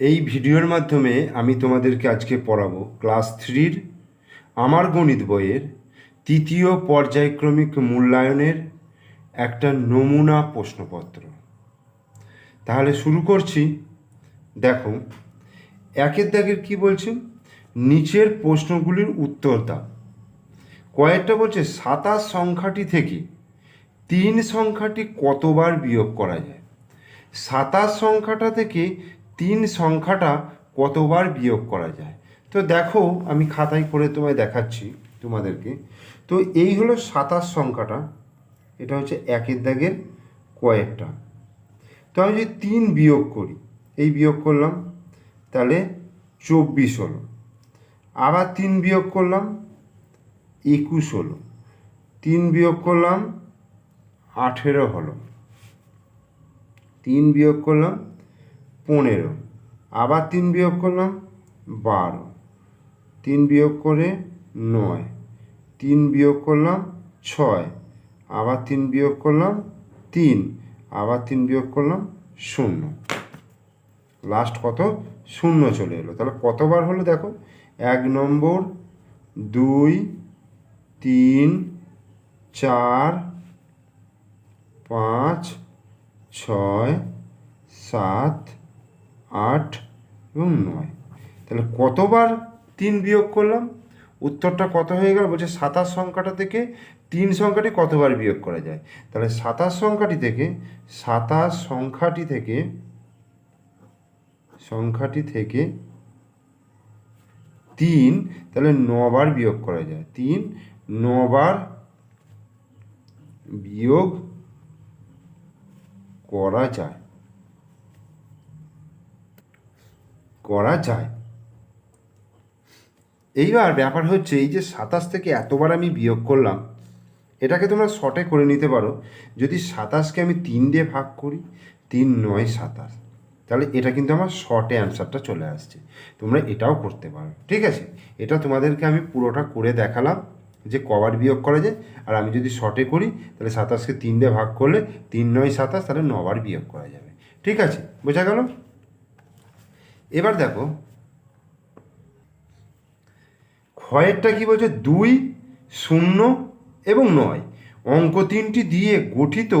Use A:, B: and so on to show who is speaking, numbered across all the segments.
A: এই ভিডিওর মাধ্যমে আমি তোমাদেরকে আজকে পড়াবো ক্লাস থ্রির আমার গণিত বইয়ের তৃতীয় পর্যায়ক্রমিক মূল্যায়নের একটা নমুনা প্রশ্নপত্র। তাহলে শুরু করছি। দেখো, একের দাগের কি বলছে? নিচের প্রশ্নগুলির উত্তর দাও। কয়েকটা বলছে, সাতাশ সংখ্যাটি থেকে তিন সংখ্যাটি কতবার বিয়োগ করা যায়? সাতাশ সংখ্যাটা থেকে তিন সংখ্যাটা কতবার বিয়োগ করা যায়? তো দেখো, আমি খাতায় করে তোমায় দেখাচ্ছি তোমাদেরকে। তো এই হলো সাতাশ সংখ্যাটা। এটা হচ্ছে একের দাগের কয়েকটা। তো আমি যদি তিন বিয়োগ করি, এই বিয়োগ করলাম, তাহলে চব্বিশ হলো। আবার তিন বিয়োগ করলাম, একুশ হলো। তিন বিয়োগ করলাম, আঠেরো হলো। তিন বিয়োগ করলাম পনেরো। আবার তিন বিয়োগ করলাম, বারো। তিন বিয়োগ করে নয়। তিন বিয়োগ করলাম, ছয়। আবার তিন বিয়োগ করলাম, তিন। আবার তিন বিয়োগ করলাম, শূন্য। লাস্ট কত? শূন্য চলে এলো। তাহলে কতবার হলো দেখো? এক নম্বর, দুই, তিন, চার, পাঁচ, ছয়, সাত আট এবং নয়। তাহলে কতবার তিন বিয়োগ করলাম? উত্তরটা কত হয়ে গেল? বলছে সাতাশ সংখ্যাটা থেকে তিন সংখ্যাটি কতবার বিয়োগ করা যায়? তাহলে সাতাশ সংখ্যাটি থেকে, সাতাশ সংখ্যাটি থেকে সংখ্যাটি থেকে তিন, তাহলে নবার বিয়োগ করা যায়। তিন, নবার বিয়োগ করা যায়। করা যায়। এইবার ব্যাপার হচ্ছে এই যে সাতাশ থেকে এতবার আমি বিয়োগ করলাম, এটাকে তোমরা শর্টে করে নিতে পারো। যদি সাতাশকে আমি তিন দিয়ে ভাগ করি, তিন নয় সাতাশ, তাহলে এটা কিন্তু আমার শর্টে অ্যান্সারটা চলে আসছে। তোমরা এটাও করতে পারো, ঠিক আছে? এটা তোমাদেরকে আমি পুরোটা করে দেখালাম যে কবার বিয়োগ করা যায়। আর আমি যদি শর্টে করি, তাহলে সাতাশকে তিন দিয়ে ভাগ করলে তিন নয় সাতাশ, তাহলে নবার বিয়োগ করা যাবে, ঠিক আছে? বোঝা গেল? এবার দেখো, ক্ষয়েরটা কি বলছে? দুই, শূন্য এবং নয়। অঙ্ক তিনটি দিয়ে গঠিত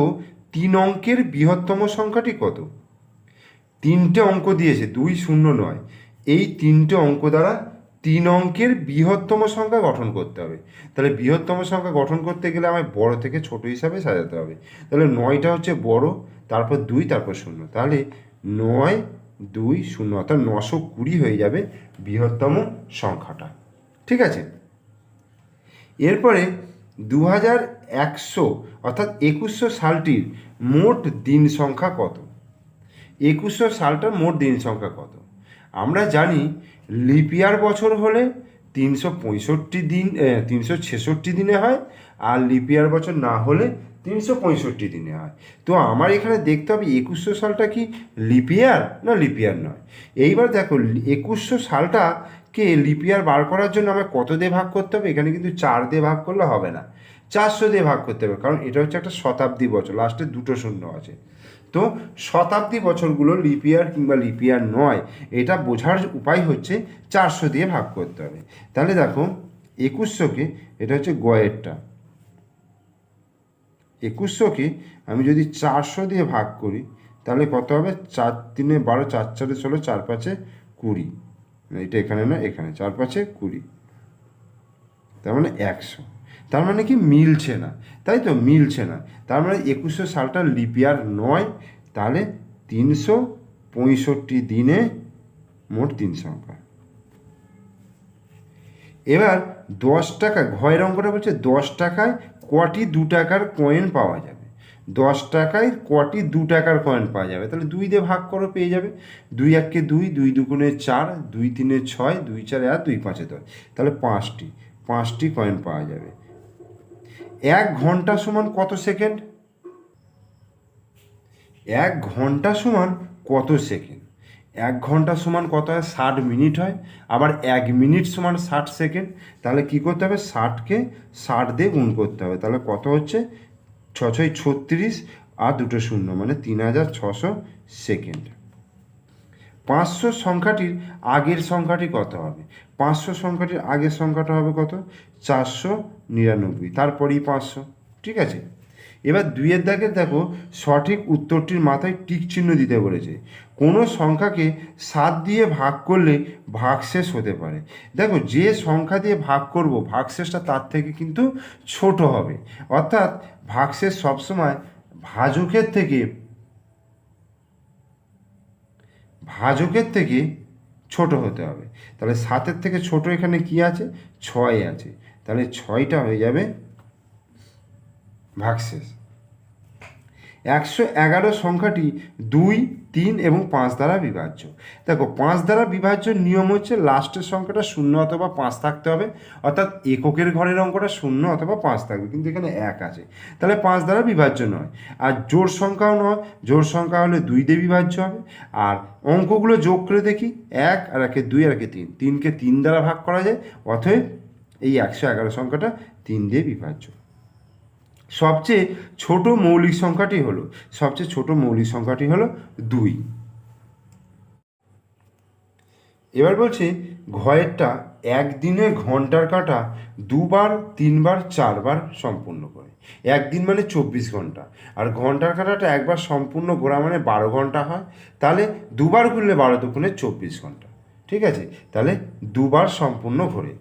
A: তিন অঙ্কের বৃহত্তম সংখ্যাটি কত? তিনটে অঙ্ক দিয়েছে, দুই, শূন্য, নয়। এই তিনটে অঙ্ক দ্বারা তিন অঙ্কের বৃহত্তম সংখ্যা গঠন করতে হবে। তাহলে বৃহত্তম সংখ্যা গঠন করতে গেলে আমায় বড় থেকে ছোট হিসাবে সাজাতে হবে। তাহলে নয়টা হচ্ছে বড়, তারপর দুই, তারপর শূন্য। তাহলে নয় দুই শূন্য অর্থাৎ নশো কুড়ি হয়ে যাবে বৃহত্তম সংখ্যাটা। ঠিক আছে? এরপরে দু হাজার একশো অর্থাৎ একুশশো সালটির মোট দিন সংখ্যা কত? একুশশো সালটার মোট দিন সংখ্যা কত? আমরা জানি লিপিয়ার বছর হলে তিনশো পঁয়ষট্টি দিন তিনশো ছেষট্টি দিনে হয়, আর লিপিয়ার বছর না হলে তিনশো পঁয়ষট্টি দিনে হয়। তো আমার এখানে দেখতে হবে একুশশো সালটা কি লিপিয়ার না লিপিয়ার নয়? এইবার দেখো, একুশশো সালটাকে লিপিয়ার বার করার জন্য আমার কত দিয়ে ভাগ করতে হবে? এখানে কিন্তু চার দিয়ে ভাগ করলে হবে না। চারশো দিয়ে ভাগ করতে হবে, কারণ এটা হচ্ছে একটা শতাব্দী বছর, লাস্টে দুটো শূন্য আছে। তো শতাব্দী বছরগুলো লিপিয়ার কিংবা লিপিয়ার নয়, এটা বোঝার উপায় হচ্ছে চারশো দিয়ে ভাগ করতে হবে। তাহলে দেখো, একুশশোকে, এটা হচ্ছে গয়েরটা। একুশশোকে আমি যদি চারশো দিয়ে ভাগ করি, তাহলে কত হবে? চার তিনে বারো, চার চারে ষোলো, চার পাঁচে কুড়ি। এটা এখানে না এখানে চার পাঁচে কুড়ি। তার মানে একশো। তার মানে কি? মিলছে না। তাই তো মিলছে না। তার মানে একুশশো সালটা লিপিয়ার নয়, তাহলে তিনশো পঁয়ষট্টি দিনে মোট তিন সংখ্যা। এবার দশ টাকা, ঘয়ের অঙ্কটা বলছে দশ টাকায় কটি দু টাকার কয়েন পাওয়া যাবে। দশ টাকায় কটি দু টাকার কয়েন পাওয়া যাবে। তাহলে দুই দিয়ে ভাগ করো, পেয়ে যাবে। দুই এককে দুই দুই দুগুণে চার, দুই তিনে ছয়, দুই চারে আর দুই পাঁচে দশ। তাহলে পাঁচটি পাঁচটি কয়েন পাওয়া যাবে। এক ঘণ্টা সমান কত সেকেন্ড এক ঘণ্টা সমান কত সেকেন্ড এক ঘণ্টা সমান কত হয়? ষাট মিনিট হয়। আবার এক মিনিট সমান ষাট সেকেন্ড, তাহলে কী করতে হবে? ষাটকে ষাট দিয়ে গুণ করতে হবে। তাহলে কত হচ্ছে? ছ ছয় ছত্রিশ আর দুটো শূন্য মানে তিন হাজার ছশো সেকেন্ড। পাঁচশো সংখ্যাটির আগের সংখ্যাটি কত হবে? পাঁচশো সংখ্যাটির আগের সংখ্যাটা হবে কত? চারশো নিরানব্বই। তারপরেই পাঁচশো, ঠিক আছে? এবার দুইয়ের দাগে দেখো সঠিক উত্তরটির মাথায় টিক চিহ্ন দিতে বলেছে। কোনো সংখ্যাকে সাত দিয়ে ভাগ করলে ভাগশেষ হতে পারে। দেখো যে সংখ্যা দিয়ে ভাগ করব, ভাগশেষটা তার থেকে কিন্তু ছোট হবে। অর্থাৎ ভাগশেষ সবসময় ভাজকের থেকে ভাজকের থেকে ছোট হতে হবে। তাহলে সাতের থেকে ছোট এখানে কি আছে? ছয় আছে। তাহলে ছয়টা হয়ে যাবে ভাগশেষ। একশো এগারো সংখ্যাটি দুই, তিন এবং পাঁচ দ্বারা বিভাজ্য। দেখো, পাঁচ দ্বারা বিভাজ্য নিয়ম হচ্ছে লাস্টের সংখ্যাটা শূন্য অথবা পাঁচ থাকতে হবে, অর্থাৎ এককের ঘরের অঙ্কটা শূন্য অথবা পাঁচ থাকবে, কিন্তু এখানে এক আছে। তাহলে পাঁচ দ্বারা বিভাজ্য নয়, আর জোর সংখ্যাও নয় জোর সংখ্যা হলে দুই দিয়ে বিভাজ্য হবে, আর অঙ্কগুলো যোগ করে দেখি, এক আর একে দুই আর একে তিন, তিনকে তিন দ্বারা ভাগ করা যায়, অতএব এই একশো এগারো সংখ্যাটা তিন দিয়ে বিভাজ্য। সবচেয়ে ছোট মৌলিক সংখ্যাটি হলো, সবচেয়ে ছোট মৌলিক সংখ্যাটি হলো দুই। এবার বলছে ঘয়েরটা একদিনে ঘণ্টার কাটা দুবার, তিনবার, চারবার সম্পূর্ণ করে। একদিন মানে চব্বিশ ঘণ্টা। আর ঘণ্টার কাটাটা একবার সম্পূর্ণ ঘোরা মানে বারো ঘণ্টা হয়। তাহলে দুবার ঘুরলে বারো দুগুণে চব্বিশ ঘণ্টা। ঠিক আছে? তাহলে দুবার সম্পূর্ণ ঘোরে।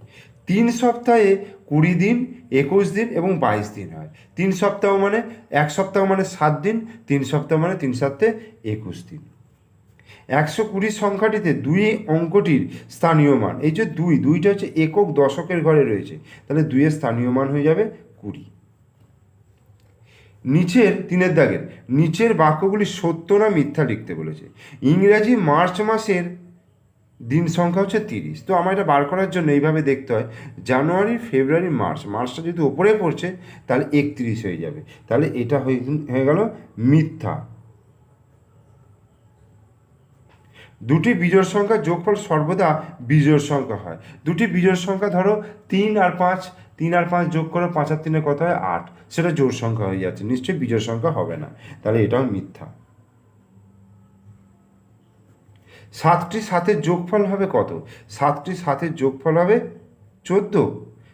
A: তিন সপ্তাহে কুড়ি দিন, একুশ দিন এবং বাইশ দিন হয়। তিন সপ্তাহ মানে এক সপ্তাহ মানে সাত দিন, তিন সপ্তাহ মানে তিন সপ্তাহে একুশ দিন। একশো কুড়ি সংখ্যাটিতে দুই অঙ্কটির স্থানীয় মান, এই যে দুই, দুইটা হচ্ছে একক দশকের ঘরে রয়েছে। তাহলে দুইয়ের স্থানীয় মান হয়ে যাবে কুড়ি। নিচের তিনের দাগের, নিচের বাক্যগুলি সত্য না মিথ্যা লিখতে বলেছে। ইংরাজি মার্চ মাসের দিন সংখ্যা হচ্ছে তিরিশ। তো আমার এটা বার করার জন্য এইভাবে দেখতে হয়, জানুয়ারি, ফেব্রুয়ারি, মার্চ, মার্চটা যদি ওপরে পড়ছে, তাহলে একত্রিশ হয়ে যাবে। তাহলে এটা হয়ে গেল মিথ্যা। দুটি বিজোড় সংখ্যার যোগফল সর্বদা বিজোড় সংখ্যা হয়। দুটি বিজোড় সংখ্যা ধরো তিন আর পাঁচ, তিন আর পাঁচ যোগ করো, পাঁচ আর তিনে কত হয়? আট। সেটা জোড় সংখ্যা হয়ে যাচ্ছে। নিশ্চয়ই বিজোড় সংখ্যা হবে না। তাহলে এটাও মিথ্যা। সাতটি সাতের যোগফল হবে কত? সাতটি সাতের যোগফল হবে চোদ্দ।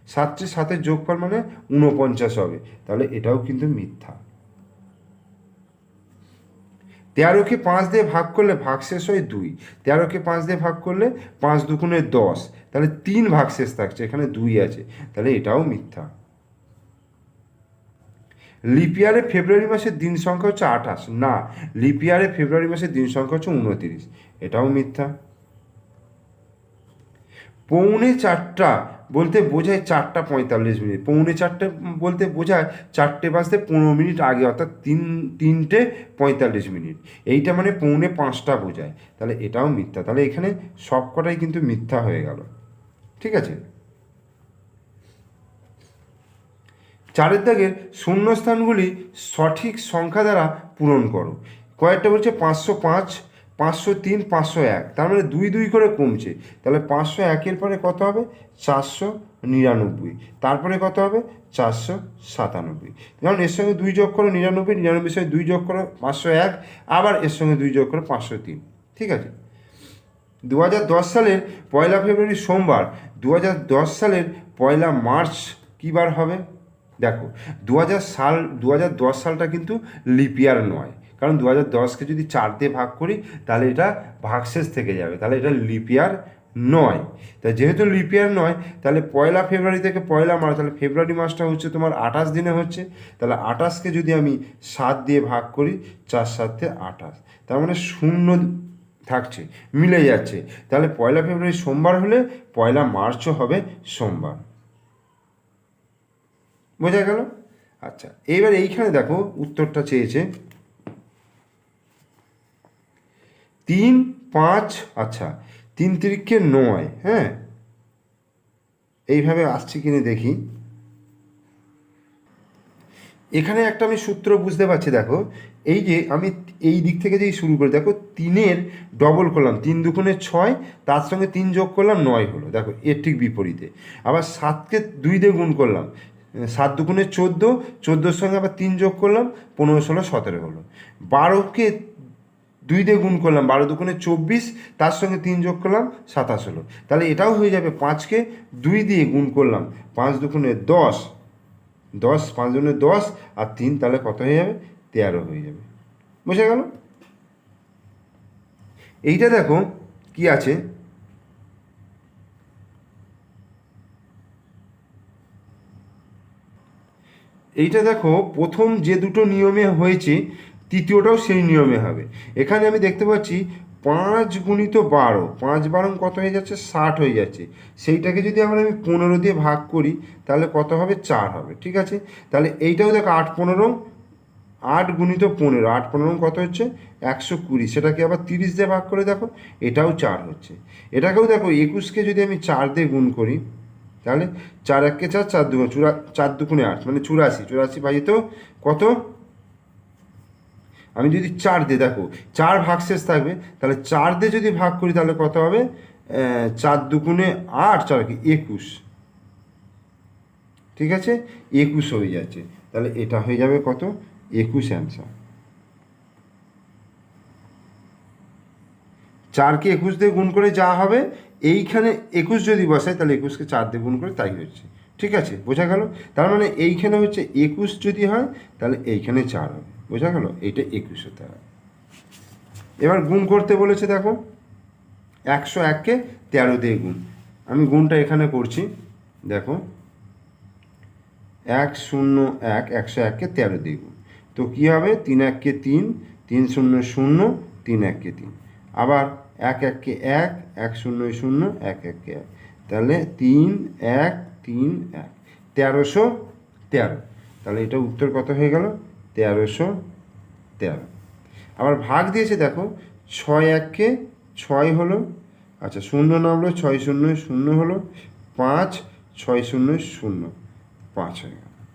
A: সাতটি সাতের যোগফল মানে ঊনপঞ্চাশ হবে। তাহলে এটাও কিন্তু মিথ্যা। তেরোকে পাঁচ দিয়ে ভাগ করলে ভাগ শেষ হয় দুই। তেরোকে পাঁচ দিয়ে ভাগ করলে পাঁচ দুগুণে দশ। তাহলে তিন ভাগ শেষ থাকছে, এখানে দুই আছে। তাহলে এটাও মিথ্যা। লিপিয়ারে ফেব্রুয়ারি মাসের দিন সংখ্যা হচ্ছে আঠাশ। না লিপিয়ারে ফেব্রুয়ারি মাসের দিন সংখ্যা হচ্ছে উনতিরিশ এটাও মিথ্যা। পৌনে চারটা বলতে বোঝায় চারটা পঁয়তাল্লিশ মিনিট। পৌনে চারটে বলতে বোঝায় চারটে বাজতে পনেরো মিনিট আগে, অর্থাৎ তিন, তিনটে পঁয়তাল্লিশ মিনিট। এইটা মানে পৌনে পাঁচটা বোঝায়। তাহলে এটাও মিথ্যা। তাহলে এখানে সবকটাই কিন্তু মিথ্যা হয়ে গেল। ঠিক আছে? চারের দাগের শূন্যস্থানগুলি সঠিক সংখ্যা দ্বারা পূরণ করো। কয়েকটা বলছে পাঁচশো পাঁচ, পাঁচশো তিন, পাঁচশো এক। তার মানে দুই দুই করে কমছে। তাহলে পাঁচশো একের পরে কত হবে? চারশো নিরানব্বই। তারপরে কত হবে? চারশো সাতানব্বই। কারণ এর সঙ্গে দুই যোগ করো নিরানব্বই নিরানব্বই সঙ্গে দুই যোগ করো পাঁচশো এক, আবার এর সঙ্গে দুই যোগ করো পাঁচশো তিন। ঠিক আছে? দু হাজার দশ সালের পয়লা ফেব্রুয়ারি সোমবার দু হাজার দশ সালের পয়লা মার্চ কী বার হবে? দেখো দু হাজার সাল দু দশ সালটা কিন্তু লিপিয়ার নয়। কারণ দু হাজার দশকে যদি চার দিয়ে ভাগ করি, তাহলে এটা ভাগশেষ থেকে যাবে। তাহলে এটা লিপিয়ার নয়। তা যেহেতু লিপিয়ার নয়, তাহলে পয়লা ফেব্রুয়ারি থেকে পয়লা মার্চ, তাহলে ফেব্রুয়ারি মাসটা হচ্ছে তোমার আঠাশ দিনে হচ্ছে। তাহলে আঠাশকে যদি আমি সাত দিয়ে ভাগ করি, চার সাতে আঠাশ। তার মানে শূন্য থাকছে, মিলে যাচ্ছে। তাহলে পয়লা ফেব্রুয়ারি সোমবার হলে পয়লা মার্চও হবে সোমবার। বোঝা গেল? আচ্ছা এইবার এইখানে দেখো উত্তরটা চেয়েছে। তিন, পাঁচ আচ্ছা তিন তিরিখে নয় হ্যাঁ? এইভাবে আসছে কিনে দেখি। এখানে একটা আমি সূত্র বুঝতে পারছি, দেখো। এই যে আমি এই দিক থেকে যেই শুরু করি, দেখো, তিনের ডবল করলাম, তিন দুগুণে ছয়, তার সঙ্গে তিন যোগ করলাম, নয় হলো। দেখো, এর ঠিক বিপরীতে। আবার সাতকে দুই দিয়ে গুণ করলাম সাত দুগুণে চোদ্দ, চোদ্দোর সঙ্গে আবার তিন যোগ করলাম, পনেরো ষোলো, সতেরো হলো। বারোকে দুই দিয়ে গুণ করলাম, বারো দুগুণে চব্বিশ, তার সঙ্গে তিন যোগ করলাম, সাতাশ হলো। তাহলে এটাও হয়ে যাবে পাঁচকে দুই দিয়ে গুণ করলাম, পাঁচ দুগুণে দশ দশ, পাঁচ দুগুণে দশ, আর তিন তাহলে কত হয়ে যাবে? তেরো হয়ে যাবে। বোঝা গেল? এইটা দেখো কি আছে? এইটা দেখো, প্রথম যে দুটো নিয়মে হয়েছে, তৃতীয়টাও সেই নিয়মে হবে। এখানে আমি দেখতে পাচ্ছি, পাঁচ গুণিত বারো, পাঁচ বারো কত হয়ে যাচ্ছে? ষাট হয়ে যাচ্ছে। সেইটাকে যদি আমরা আমি পনেরো দিয়ে ভাগ করি, তাহলে কত হবে? চার হবে, ঠিক আছে? তাহলে এইটাও দেখো, আট পনেরো, আট গুণিত পনেরো, আট পনেরো কত হচ্ছে? একশো কুড়ি। সেটাকে আবার তিরিশ দিয়ে ভাগ করে দেখো, এটাও চার হচ্ছে। এটাকেও দেখো, একুশকে যদি আমি চার দিয়ে গুণ করি তাহলে চার এককে চার চার দুগুণ, চুরা, চার দুগুণে আট মানে চুরাশি চুরাশি ভাজিত কত? আমি যদি চার দিয়ে দেখো, চার ভাগ শেষ থাকবে, তাহলে চার দিয়ে যদি ভাগ করি, তাহলে কত হবে? চার দুগুণে আট, চার কি একুশ। ঠিক আছে? একুশ হয়ে যাচ্ছে। তাহলে এটা হয়ে যাবে কত? একুশ অ্যান্সার চারকে একুশ দিয়ে গুণ করে যা হবে এইখানে একুশ যদি বসায় তাহলে একুশকে চার দিয়ে গুণ করে তাই হচ্ছে ঠিক আছে, বোঝা গেল? তার মানে এইখানে হচ্ছে একুশ যদি হয়, তাহলে এইখানে চার হবে। বোঝা গেল? এইটা একুশ হতে এবার গুণ করতে বলেছে, দেখো, একশো এককে তেরো দিয়ে গুণ। আমি গুণটা এখানে করছি, দেখো, এক শূন্য এক, একশো এককে তেরো দিয়ে গুণ। তো কী হবে? তিন এককে তিন তিন শূন্য শূন্য, তিন এককে তিন। আবার এক এককে এক এক শূন্য শূন্য এক এককে এক। তাহলে তিন, এক তিন, এক। তেরোশো তেরো। তাহলে এটা উত্তর কত হয়ে গেল? তেরোশো তেরো। আবার ভাগ দিয়েছে দেখো, ছয় এককে ছয় হলো আচ্ছা শূন্য নামলো, ছয় শূন্য শূন্য হলো, পাঁচ, ছয় শূন্য শূন্য, পাঁচ হয়ে গেল।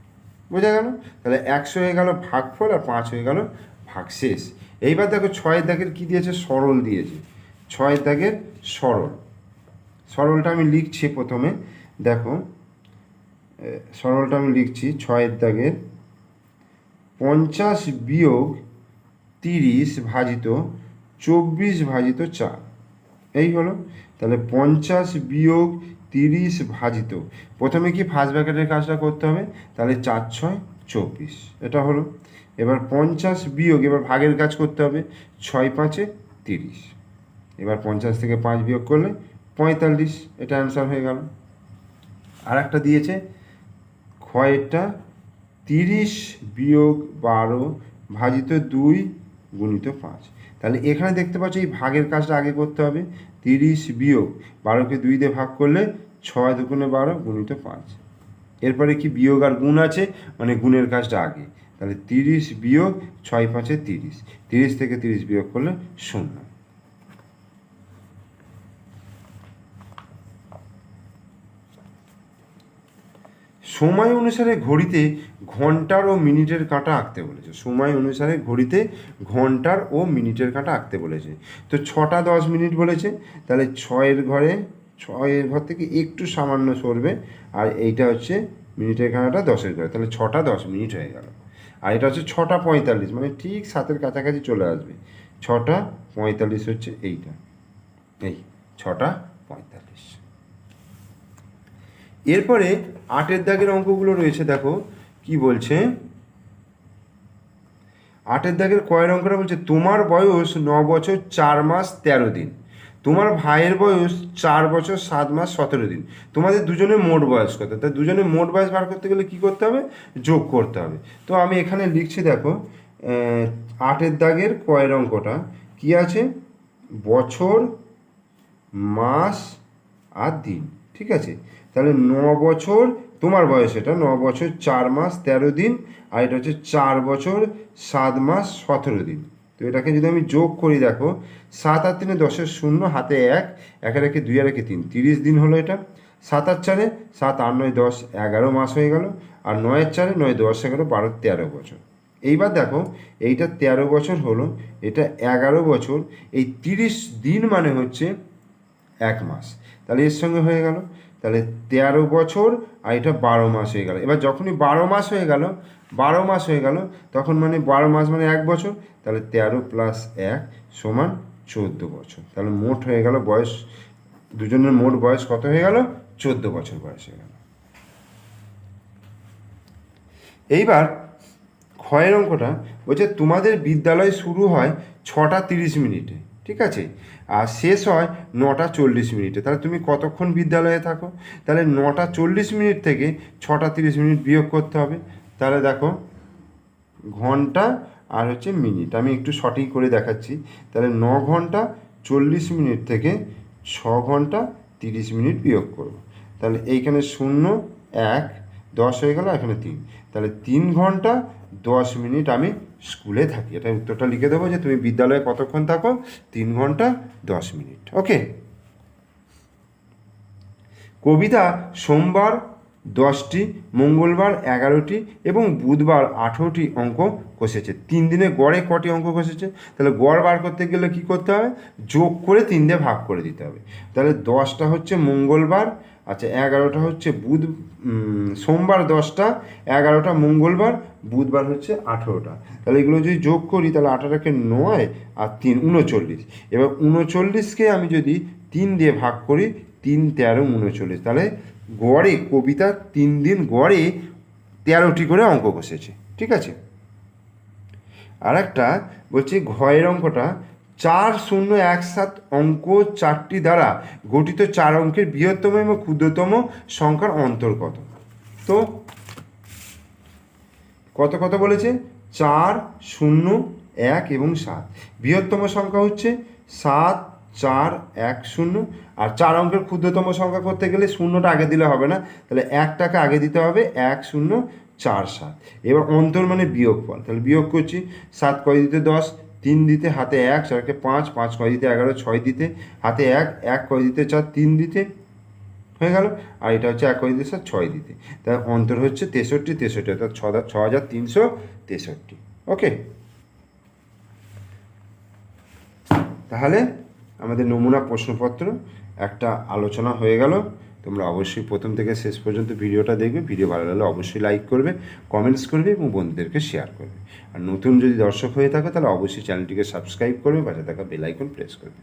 A: বোঝা গেল? তাহলে একশো হয়ে গেল ভাগফল আর পাঁচ হয়ে গেল ভাগশেষ। এইবার দেখো ছয় দাগের কী দিয়েছে? সরল দিয়েছে। ছয়ের দাগের সরল। সরলটা আমি লিখছি প্রথমে, দেখো। সরলটা আমি লিখছি ছয়ের দাগের পঞ্চাশ বিয়োগ তিরিশ ভাজিত চব্বিশ ভাজিত চার। এই হলো। তাহলে পঞ্চাশ বিয়োগ তিরিশ ভাজিত। প্রথমে কি ফার্স্ট ব্র্যাকেটের কাজটা করতে হবে? তাহলে চার, ছয়, চব্বিশ। এটা হলো। এবার পঞ্চাশ বিয়োগ, এবার ভাগের কাজ করতে হবে। ছয়, পাঁচে তিরিশ। এবার পঞ্চাশ থেকে পাঁচ বিয়োগ করলে পঁয়তাল্লিশ, এটা অ্যান্সার হয়ে গেল। আর একটা দিয়েছে ক্ষয়েরটা তিরিশ বিয়োগ বারো ভাজিত দুই গুণিত পাঁচ। তাহলে এখানে দেখতে পাচ্ছ এই ভাগের কাজটা আগে করতে হবে। তিরিশ বিয়োগ বারোকে দুই দিয়ে ভাগ করলে ছয় দুগুণে বারো গুণিত পাঁচ। এরপরে কি বিয়োগ আর গুণ আছে? মানে গুণের কাজটা আগে। তাহলে তিরিশ বিয়োগ ছয় পাঁচে তিরিশ। তিরিশ থেকে তিরিশ বিয়োগ করলে শূন্য। সময় অনুসারে ঘড়িতে ঘণ্টার ও মিনিটের কাঁটা আঁকতে বলেছে। সময় অনুসারে ঘড়িতে ঘণ্টার ও মিনিটের কাঁটা আঁকতে বলেছে। তো ছটা দশ মিনিট বলেছে। তাহলে ছয়ের ঘরে, ছয়ের ঘর থেকে একটু সামান্য সরবে, আর এইটা হচ্ছে মিনিটের কাঁটাটা দশের ঘরে। তাহলে ছটা দশ মিনিট হয়ে গেল। আর এটা হচ্ছে ছটা পঁয়তাল্লিশ মানে ঠিক সাতের কাছাকাছি চলে আসবে। ছটা পঁয়তাল্লিশ হচ্ছে এইটা। এই, ছটা পঁয়তাল্লিশ। এরপরে আটের দাগের অঙ্কগুলো রয়েছে, দেখো, কি বলছে? আটের দাগের কয়ের অঙ্কটা বলছে, তোমার বয়স ন বছর চার মাস তেরো দিন। তোমার ভাইয়ের বয়স চার বছর সাত মাস সতেরো দিন। তোমাদের দুজনের মোট বয়স কত? তা দুজনের মোট বয়স বার করতে গেলে কি করতে হবে? যোগ করতে হবে। তো আমি এখানে লিখছি, দেখো আটের দাগের কয়ের অঙ্কটা কি আছে? বছর, মাস আর দিন। ঠিক আছে? তাহলে ন বছর, তোমার বয়স এটা, ন বছর চার মাস তেরো দিন, আর এটা হচ্ছে চার বছর সাত মাস সতেরো দিন। তো এটাকে যদি আমি যোগ করি, দেখো, সাত আর তিনে দশের শূন্য, হাতে এক, একের একে দুই, আর একে তিন, তিরিশ দিন হলো এটা। সাত আর চারে, সাত আট, নয়, দশ, এগারো মাস হয়ে গেল, আর নয়ের চারে, নয়, দশ, এগারো, বারো, তেরো বছর। এইবার দেখো, এইটা তেরো বছর হলো, এটা এগারো বছর, এই তিরিশ দিন মানে হচ্ছে এক মাস। তাহলে এর সঙ্গে হয়ে গেল। তাহলে তেরো বছর আর এটা বারো মাস হয়ে গেল। এবার যখনই বারো মাস হয়ে গেল, বারো মাস হয়ে গেল, তখন মানে বারো মাস মানে এক বছর। তাহলে তেরো প্লাস এক সমান চোদ্দ বছর। তাহলে মোট হয়ে গেল বয়স, দুজনের মোট বয়স কত হয়ে গেল? চোদ্দ বছর বয়স হয়ে গেল। এইবার ক্ষয়ের অঙ্কটা বলছে, তোমাদের বিদ্যালয় শুরু হয় ছটা তিরিশ মিনিটে। ঠিক আছে? আর শেষ হয় নটা চল্লিশ মিনিটে। তাহলে তুমি কতক্ষণ বিদ্যালয়ে থাকো? তাহলে নটা চল্লিশ মিনিট থেকে ছটা তিরিশ মিনিট বিয়োগ করতে হবে। তাহলে দেখো, ঘণ্টা আর হচ্ছে মিনিট। আমি একটু সঠিক করে দেখাচ্ছি। তাহলে ন ঘণ্টা চল্লিশ মিনিট থেকে ছ ঘণ্টা তিরিশ মিনিট বিয়োগ করব। তাহলে এইখানে শূন্য, এক, দশ হয়ে গেল, এখানে তিন। তাহলে তিন ঘণ্টা দশ মিনিট আমি স্কুলে থাকি। এটা উত্তরটা লিখে দেবো যে তুমি বিদ্যালয়ে কতক্ষণ থাকো? তিন ঘণ্টা, দশ মিনিট। ওকে? কবিতা সোমবার দশটি, মঙ্গলবার এগারোটি এবং বুধবার আঠেরোটি অঙ্ক কষেছে। তিন দিনে গড়ে কটি অঙ্ক কষেছে? তাহলে গড় বার করতে গেলে কি করতে হবে? যোগ করে তিন দিয়ে ভাগ করে দিতে হবে। তাহলে দশটা হচ্ছে মঙ্গলবার আচ্ছা এগারোটা হচ্ছে বুধ সোমবার দশটা, এগারোটা মঙ্গলবার, বুধবার হচ্ছে আঠেরোটা। তাহলে এগুলো যদি যোগ করি, তাহলে আঠারোকে নয় আর তিন, উনচল্লিশ। এবার উনচল্লিশকে আমি যদি তিন দিয়ে ভাগ করি, তিন তেরো, উনচল্লিশ। তাহলে গড়ে, কবিতা তিন দিন গড়ে তেরোটি করে অঙ্ক কষেছে ঠিক আছে? আর একটা বলছি, ঘয়ের অঙ্কটা চার শূন্য এক সাত অঙ্ক চারটি দ্বারা গঠিত চার অঙ্কের বৃহত্তম এবং ক্ষুদ্রতম সংখ্যার অন্তর কত তো কত কত বলেছে? চার শূন্য এক এবং সাত। বৃহত্তম সংখ্যা হচ্ছে সাত, চার, এক, শূন্য। আর চার অঙ্কের ক্ষুদ্রতম সংখ্যা করতে গেলে শূন্যটা আগে দিলে হবে না। তাহলে একটাকে আগে দিতে হবে এক শূন্য চার সাত। এবার অন্তর মানে বিয়োগ ফল তাহলে বিয়োগ করছি। সাত কয় দিতে দশ? তিন দিতে হাতে এক, চারকে পাঁচ পাঁচ কয় দিতে এগারো, ছয় দিতে হাতে এক এক কয় দিতে চার, তিন দিতে হয়ে গেল। আর এটা হচ্ছে এক কয় দিতে স্যার ছয় দিতে। তার অন্তর হচ্ছে তেষট্টি তেষট্টি অর্থাৎ ছ ছ হাজার তিনশো তেষট্টি। ওকে? তাহলে আমাদের নমুনা প্রশ্নপত্র, একটা আলোচনা হয়ে গেল। তোমরা অবশ্যই প্রথম থেকে শেষ পর্যন্ত ভিডিওটা দেখবে। ভিডিও ভালো লাগলে অবশ্যই লাইক করবে কমেন্টস করবে এবং বন্ধুদেরকে শেয়ার করবে। আর নতুন যদি দর্শক হয়ে থাকে, তাহলে অবশ্যই চ্যানেলটিকে সাবস্ক্রাইব করবে, পাশে থাকা বেলাইকন প্রেস করবে।